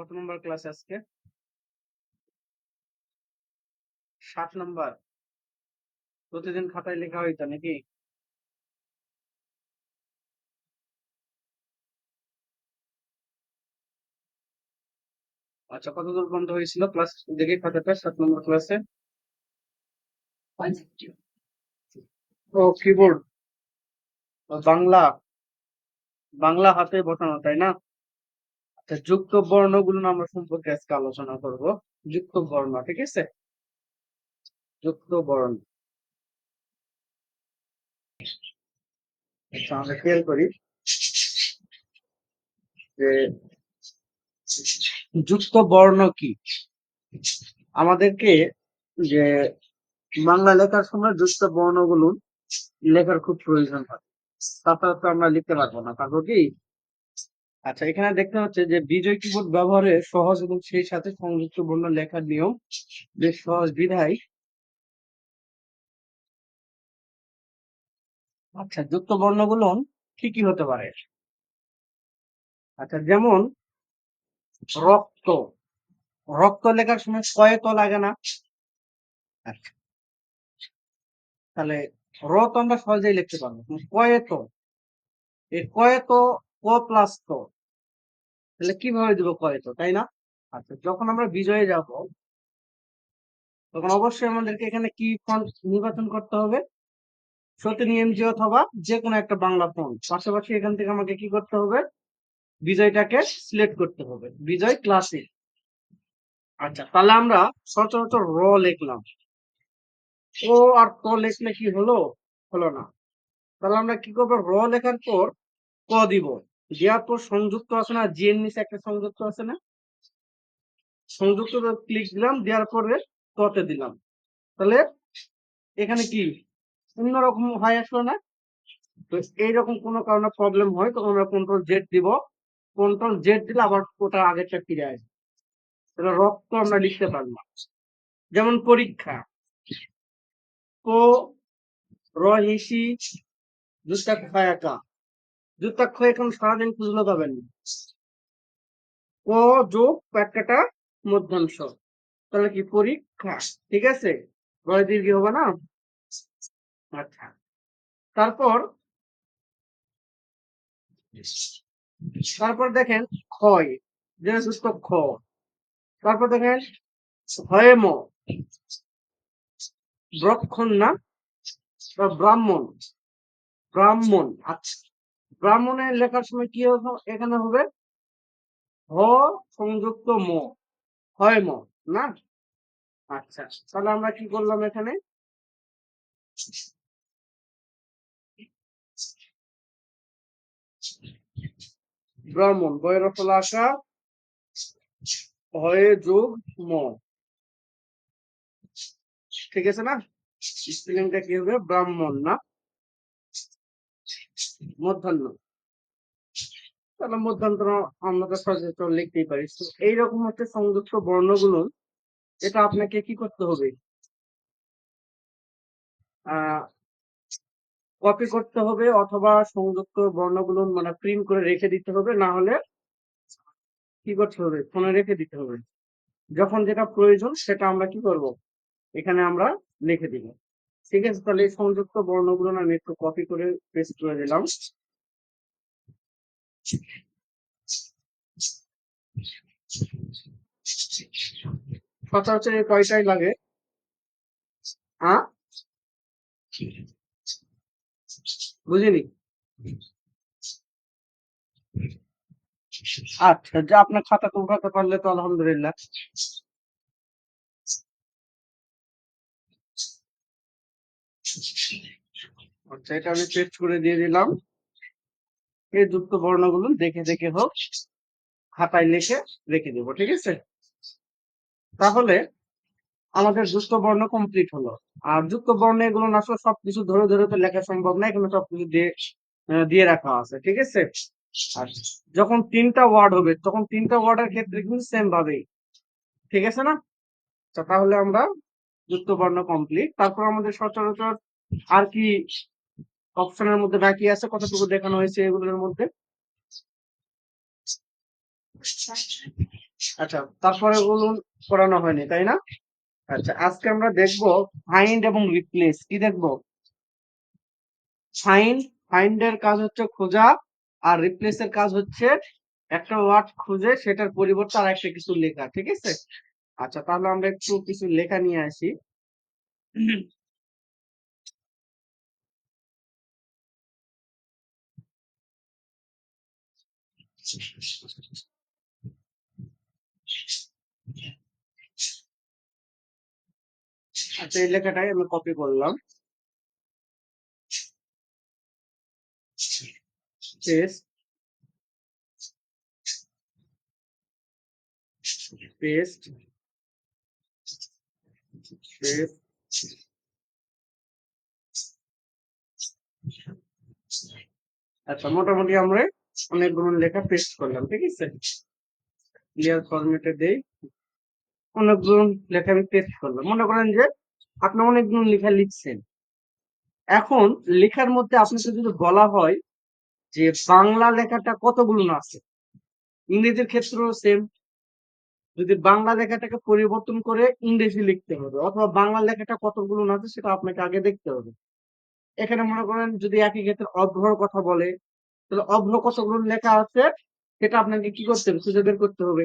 কত নম্বর ক্লাস আজকে? সাত নম্বর। প্রতিদিন খাতায় লেখা হইতো নাকি? আচ্ছা কতদূর বন্ধ হয়েছিল ক্লাস দেখি খাতাটা? সাত নম্বর ক্লাসে ও কিবোর্ড বাংলা। বাংলা হাতে বসানো, তাই না? যুক্ত বর্ণগুলো আমরা সম্পর্কে আজকে আলোচনা করব। যুক্ত বর্ণ, ঠিক আছে? যুক্ত বর্ণ। আচ্ছা আমরা খেয়াল করি যে যুক্ত বর্ণ কি? আমাদেরকে যে বাংলা লেখার সময় যুক্ত বর্ণগুলো লেখার খুব প্রয়োজন হয়। তাছাড়া তো আমরা লিখতে পারব না। পারব কি? আচ্ছা এখানে দেখতে হচ্ছে যে বিজয় কিবোর্ড ব্যবহারে সহজ এবং সেই সাথে সংযুক্ত বর্ণ লেখার নিয়ম বেশ সহজ বিধায়। আচ্ছা যুক্ত বর্ণগুলো কি কি হতে পারে। আচ্ছা যেমন রক্ত। রক্ত লেখার সময় কয়ে তো লাগে না। আচ্ছা। তাহলে র তো আমরা সহজেই লিখতে পারব। কয়ে তো। এই কয়ে তো ক তাহলে কীভাবে দিব তো, তাই না? আচ্ছা যখন আমরা বিজয়ে যাব, তখন অবশ্যই আমাদেরকে এখানে কি ফন্ট নির্বাচন করতে হবে? সত্যি এমজি অথবা যে কোনো একটা বাংলা ফন্ট পাশাপাশি এখান থেকে আমাকে কি করতে হবে? বিজয়টাকে সিলেক্ট করতে হবে। বিজয় ক্লাসিক আচ্ছা তাহলে আমরা সচরাচর র লিখলাম। ও আর ত লিখলে কি হলো? হলো না। তাহলে আমরা কি করব? র লেখার পর ক দিব। দেওয়ার পর সংযুক্ত আছে না জি এর নিচে একটা সংযুক্ত আছে না? সংযুক্ত ক্লিক দিলাম, দেওয়ার পরে কতে দিলাম। তাহলে এখানে কি? অন্যরকম হয় আসলো না? তো এইরকম কোনো কারণে প্রবলেম হয়, তখন আমরা কন্ট্রোল জেড দিব। কন্ট্রোল জেড দিলে আবার ওটা আগেরটা ফিরে আসবে। তাহলে রক্ত আমরা লিখতে পারব। যেমন পরীক্ষা। কো রহিসি দুটাক্ষয়কা দুটাক্ষ এখন সারাদিন খুঁজলে পাবেন। ক যোগ প্যাটকাটা মধ্যাংশ। তাহলে কি পরীক্ষা? ঠিক আছে? রয় দীর্ঘ হবে না? আচ্ছা। তারপর তারপর দেখেন ক্ষয়। যে সুস্থ খ। তারপর দেখেন হয়েম ব্রক্ষণ না? ব্রাহ্মণ। ব্রাহ্মণ। আচ্ছা। ব্রাহ্মণের লেখার সময় কি এখানে হবে, হ সংযুক্ত ম হয় ম, না? আচ্ছা তাহলে আমরা কি করলাম এখানে? ব্রাহ্মণ বয়ের ফলা আসা হয়ে যোগ ম। ঠিক আছে না? স্পেলিংটা কি হবে? ব্রাহ্মণ, না? মধ্যাহ্ন। তাহলে মধ্যান্তর আমরা সচেতন লিখতেই পারি। এইরকম হচ্ছে সংযুক্ত বর্ণগুলো, এটা আপনাকে কি করতে হবে? কপি করতে হবে অথবা সংযুক্ত বর্ণগুলো মানে প্রিন্ট করে রেখে দিতে হবে, না হলে কি করতে হবে? ফোনে রেখে দিতে হবে। যখন যেটা প্রয়োজন সেটা আমরা কি করব? এখানে আমরা লিখে দিব। ঠিক আছে, তাহলে সংযুক্ত বর্ণগুলো আমি একটু কপি করে পেস্ট করে দিলাম সচরাচর এই কয়টাই লাগে? বুঝিনি? আচ্ছা যে আপনার খাতা উঠাতে পারলে তো আলহামদুলিল্লাহ। আচ্ছা এটা আমি পেস্ট করে দিয়ে দিলাম। এই যুক্ত বর্ণগুলো দেখে দেখে হোক খাতায় লিখে রেখে দেবো, ঠিক আছে? তাহলে আমাদের যুক্ত বর্ণ কমপ্লিট হলো। আর যুক্ত বর্ণ এগুলো আসলে সবকিছু ধরে ধরে তো লেখা সম্ভব না এখানে সবকিছু দিয়ে দিয়ে রাখা আছে, ঠিক আছে? আর যখন তিনটা ওয়ার্ড হবে, তখন তিনটা ওয়ার্ডের ক্ষেত্রে কিন্তু সেম ভাবেই, ঠিক আছে না? তাহলে আমরা যুক্ত কমপ্লিট তারপর আমাদের সচরাচর আর কি অপশনের মধ্যে বাকি আছে, কতটুকু দেখানো হয়েছে এগুলোর মধ্যে? আচ্ছা তারপরে বলুন করানো হয়নি, তাই না? আচ্ছা আজকে আমরা দেখব ফাইন্ড এবং রিপ্লেস কি দেখব? ফাইন্ড ফাইন্ড এর কাজ হচ্ছে খোঁজা আর রিপ্লেস এর কাজ হচ্ছে একটা ওয়ার্ড খুঁজে সেটার পরিবর্তে আর একটা কিছু লেখা, ঠিক আছে? আচ্ছা তাহলে আমরা একটু কিছু লেখা নিয়ে আসি। আচ্ছা এই লেখাটাই আমি কপি করলাম। পেস্ট পেস্ট আচ্ছা মোটামুটি আমরা অনেকগুলো লেখা পেস্ট করলাম, ঠিক আছে? ক্লিয়ার ফরম্যাটে দেই অনেকগুলো লেখা আমি পেস্ট করলাম। মনে করেন যে আপনি অনেকগুলো লেখা লিখছেন। এখন লেখার মধ্যে আপনাকে যদি বলা হয় যে বাংলা লেখাটা কতগুলো আছে? ইংরেজির ক্ষেত্রেও সেম যদি বাংলা লেখাটাকে পরিবর্তন করে ইংরেজি লিখতে হবে, অথবা বাংলা লেখাটা কতগুলো আছে সেটা আপনাকে আগে দেখতে হবে। এখানে মনে করেন যদি একই ক্ষেত্রে অভ্রর কথা বলে, তাহলে অভ্র কতগুলো লেখা আছে সেটা আপনাকে কি করতে হবে? খুঁজে বের করতে হবে।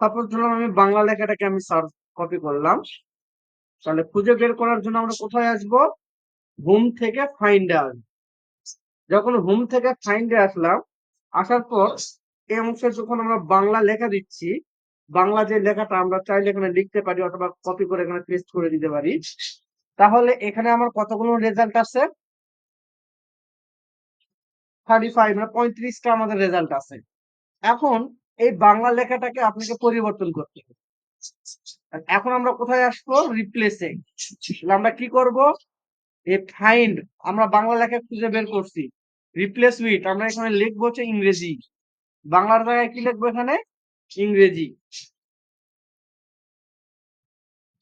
সাপোজ ধরলাম আমি বাংলা লেখাটাকে আমি সার্চ, কপি করলাম। তাহলে খুঁজে বের করার জন্য আমরা কোথায় আসব? হোম থেকে ফাইন্ডে আসব। যখন হোম থেকে ফাইন্ডে আসলাম, আসার পর এই অংশে যখন আমরা বাংলা লেখা দিচ্ছি বাংলা যে লেখাটা আমরা চাইলে এখানে লিখতে পারি অথবা কপি করে এখানে পেস্ট করে দিতে পারি। তাহলে এখানে আমার কতগুলো রেজাল্ট আছে? থার্টি ফাইভ মানে পঁয়ত্রিশটা আমাদের রেজাল্ট আছে। এখন এই বাংলা লেখাটাকে আপনাকে পরিবর্তন করতে হবে। এখন আমরা কোথায় আসব? রিপ্লেসে আমরা কি করব? এই ফাইন্ড আমরা বাংলা লেখা খুঁজে বের করছি। রিপ্লেস উইথ আমরা এখানে লিখব হচ্ছে ইংরেজি। বাংলার জায়গায় কি লিখব এখানে? ইংরেজি।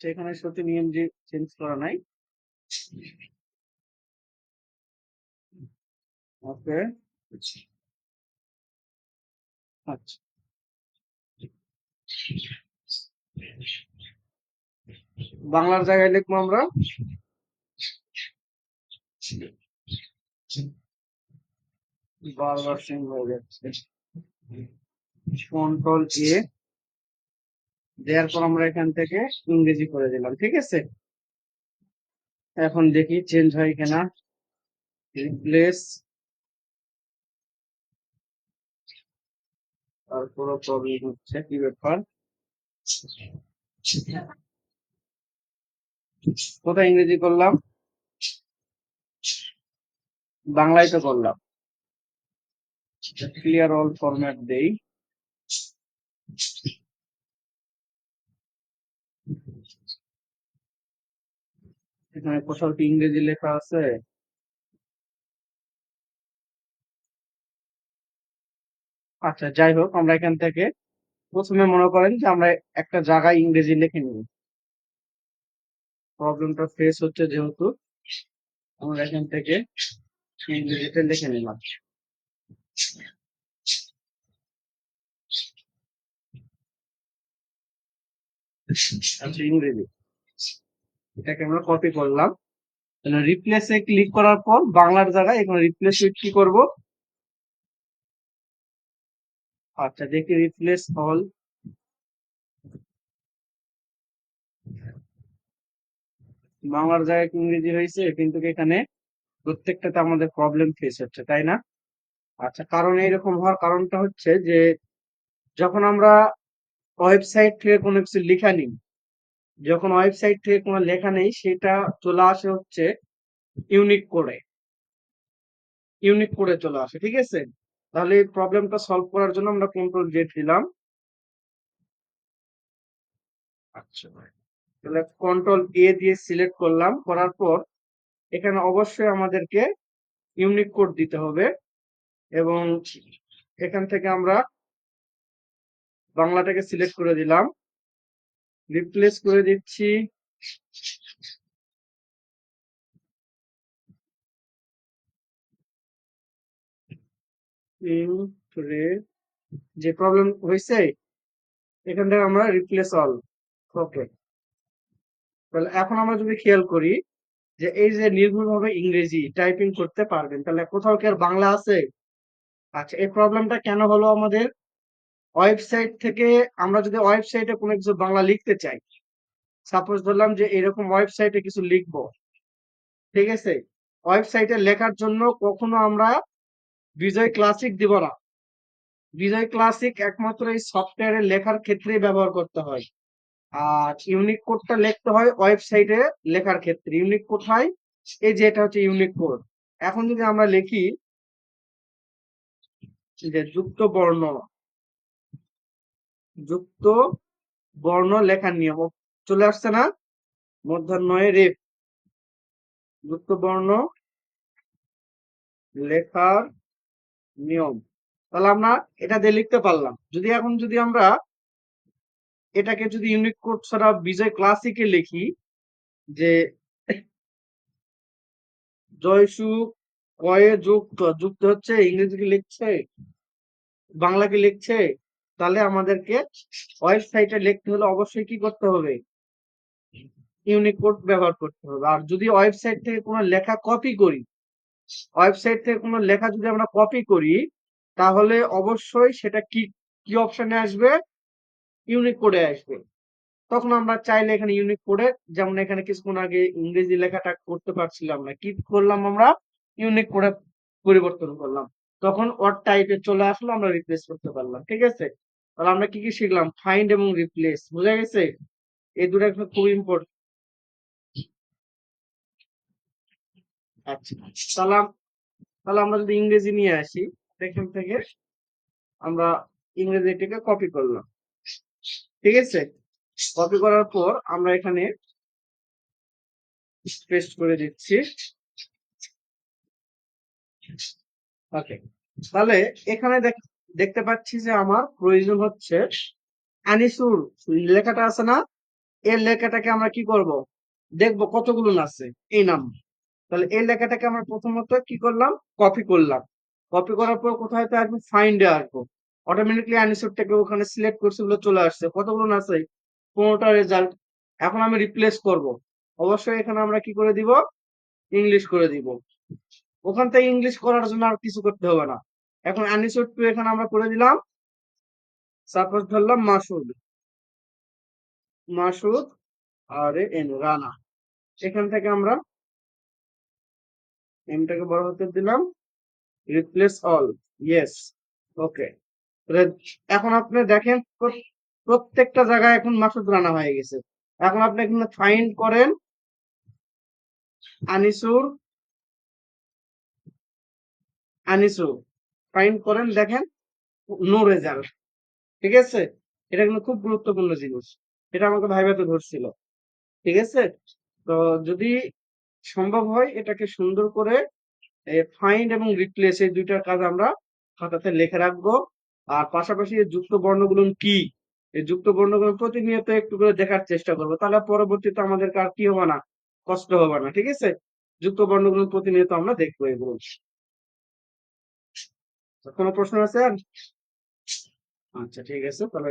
সেখানে সত্যি নিয়ম যে চেঞ্জ করা নাই। ওকে। আচ্ছা। বাংলার জায়গায় লিখব আমরা। বারবার সিং হয়ে যাচ্ছে। কন্ট্রোল এ দেওয়ার পর আমরা এখান থেকে ইংরেজি করে দিলাম, ঠিক আছে? এখন দেখি চেঞ্জ হয় কিনা রিপ্লেস তারপর প্রবলেম হচ্ছে কি ব্যাপার? কোথায় ইংরেজি করলাম? বাংলায় তো করলাম। ক্লিয়ার অল ফরম্যাট দেই। এখানে কোথাও কি ইংরেজি লেখা আছে? আচ্ছা যাই হোক, আমরা এখান থেকে প্রথমে মনে করেন যে আমরা একটা জায়গায় ইংরেজি লিখে নিব প্রবলেমটা ফেস হচ্ছে যেহেতু, আমরা এখান থেকে ইংরেজিতে লিখে নিলাম। ইংরেজি এটাকে আমরা কপি করলাম। রিপ্লেসে ক্লিক করার পর বাংলার জায়গায় এখানে রিপ্লেস কি করব? আচ্ছা দেখি রিপ্লেস অল বাংলার জায়গায় ইংরেজি হয়েছে? কিন্তু এখানে প্রত্যেকটাতে আমাদের প্রবলেম ফেস হচ্ছে, তাই না? আচ্ছা কারণ এইরকম হওয়ার কারণটা হচ্ছে যে যখন আমরা ওয়েবসাইট থেকে কোনো কিছু লেখা নেই। যখন ওয়েবসাইট থেকে কোনো লেখা নেই, সেটা চলে আসে হচ্ছে ইউনিক কোডে ইউনিক কোডে চলে আসে, ঠিক আছে? তাহলে এই প্রবলেমটা সলভ করার জন্য আমরা কন্ট্রোল জেড দিলাম। আচ্ছা তাহলে কন্ট্রোল এ দিয়ে সিলেক্ট করলাম। করার পর এখানে অবশ্যই আমাদেরকে ইউনিক কোড দিতে হবে। এবং এখান থেকে আমরা বাংলাটাকে সিলেক্ট করে দিলাম। রিপ্লেস করে দিচ্ছি। যে প্রবলেম হয়েছে এখান থেকে আমরা রিপ্লেস অল ওকে তাহলে এখন আমরা যদি খেয়াল করি যে এই যে নির্ভুলভাবে ইংরেজি টাইপিং করতে পারবেন, তাহলে কোথাও কি আর বাংলা আছে? আচ্ছা এই প্রবলেমটা কেন হলো আমাদের? ওয়েবসাইট থেকে আমরা যদি ওয়েবসাইটে কোনো কিছু বাংলা লিখতে চাই সাপোজ ধরলাম যে এরকম ওয়েবসাইটে কিছু লিখব, ঠিক আছে? ওয়েবসাইটে লেখার জন্য কখনো আমরা বিজয় ক্লাসিক দিব না। বিজয় ক্লাসিক একমাত্র এই সফটওয়্যারে লেখার ক্ষেত্রেই ব্যবহার করতে হয়। আর ইউনিক কোডটা লিখতে হয় ওয়েবসাইটে লেখার ক্ষেত্রে। ইউনিক কোথায় এই যে এটা হচ্ছে ইউনিক কোড। এখন যদি আমরা লিখি যে যুক্ত বর্ণ যুক্ত বর্ণ লেখার নিয়ম। চলে আসছে না? মধ্যাহ্নয় রেপ যুক্ত বর্ণ লেখার নিয়ম। তাহলে আমরা এটা দিয়ে লিখতে পারলাম। যদি এখন যদি আমরা এটাকে যদি ইউনিক কোড ছাড়া বিজয় ক্লাসিকে লিখি যে জয়সুখ কয়ে যুক্ত যুক্ত হচ্ছে ইংরেজি কি লিখছে? বাংলা কি লিখছে? তাহলে আমাদেরকে ওয়েবসাইটে লিখতে হলে অবশ্যই কি করতে হবে? ইউনিক কোড ব্যবহার করতে হবে। আর যদি ওয়েবসাইট থেকে কোনো লেখা কপি করি, ওয়েবসাইট থেকে কোনো লেখা যদি আমরা কপি করি, তাহলে অবশ্যই সেটা কি কি অপশনে আসবে? ইউনিক কোডে আসবে। তখন আমরা চাইলে এখানে ইউনিক কোডে যেমন এখানে কিছুক্ষণ আগে ইংরেজি লেখাটা করতে পারছিলাম না, কি করলাম আমরা? ইউনিক কোডে পরিবর্তন করলাম। তখন ওয়ার্ড টাইপে চলে আসলো, আমরা রিপ্লেস করতে পারলাম। ঠিক আছে? তাহলে আমরা কি কি শিখলাম? ফাইন্ড এবং রিপ্লেস বোঝা গেছে? এই দুটো একটা খুব ইম্পর্টেন্ট আচ্ছা তাহলে তাহলে আমরা যদি ইংরেজি নিয়ে আসি এখান থেকে আমরা ইংরেজিটাকে কপি করলাম। ঠিক আছে? কপি করার পর আমরা এখানে পেস্ট করে দিচ্ছি। ওকে তাহলে এখানে দেখ- দেখতে পাচ্ছি যে আমার প্রয়োজন হচ্ছে আনিসুর লেখাটা আছে না? এর লেখাটাকে আমরা কি করব? দেখব কতগুলো আছে, এই নাম। তাহলে এই লেখাটাকে আমরা প্রথমত কি করলাম? কপি করলাম। কপি করার পর কোথায় তো আসব? ফাইন্ডে আসব। অটোমেটিকলি আনিসুরটাকে ওখানে সিলেক্ট করছে বলে চলে আসছে। কতগুলো আছে? পনেরোটা রেজাল্ট এখন আমি রিপ্লেস করব। অবশ্যই এখানে আমরা কি করে দিব? ইংলিশ করে দিব। ওখান থেকে ইংলিশ করার জন্য আর কিছু করতে হবে না। এখন আনিসুর টু এখানে আমরা করে দিলাম। সাপোজ ধরলাম মাসুদ মাসুদ আর এন রানা এখান থেকে আমরা এমটাকে বড় হতে দিলাম। রিপ্লেস অল ইয়েস ওকে এখন আপনি দেখেন প্রত্যেকটা জায়গায় এখন মাসুদ রানা হয়ে গেছে। এখন আপনি এখানে ফাইন্ড করেন আনিসুর আনিসু ফাইন্ড করেন, দেখেন নো রেজাল্ট ঠিক আছে? এটা কিন্তু খুব গুরুত্বপূর্ণ জিনিস। এটা আমাকে ভাইভাতে ধরছিল। ঠিক আছে? তো যদি সম্ভব হয়, এটাকে সুন্দর করে ফাইন্ড এবং রিপ্লেস এই দুইটার কাজ আমরা খাতাতে লিখে রাখব। আর পাশাপাশি যুক্ত বর্ণগুলো কি? এই যুক্ত বর্ণগুলো প্রতিনিয়ত একটু করে দেখার চেষ্টা করব। তাহলে পরবর্তীতে আমাদের আর কি হবে না? কষ্ট হবে না। ঠিক আছে? যুক্ত বর্ণগুলো প্রতিনিয়ত আমরা দেখব এগুলো। কোনো প্রশ্ন আছে? আর আচ্ছা ঠিক আছে। তাহলে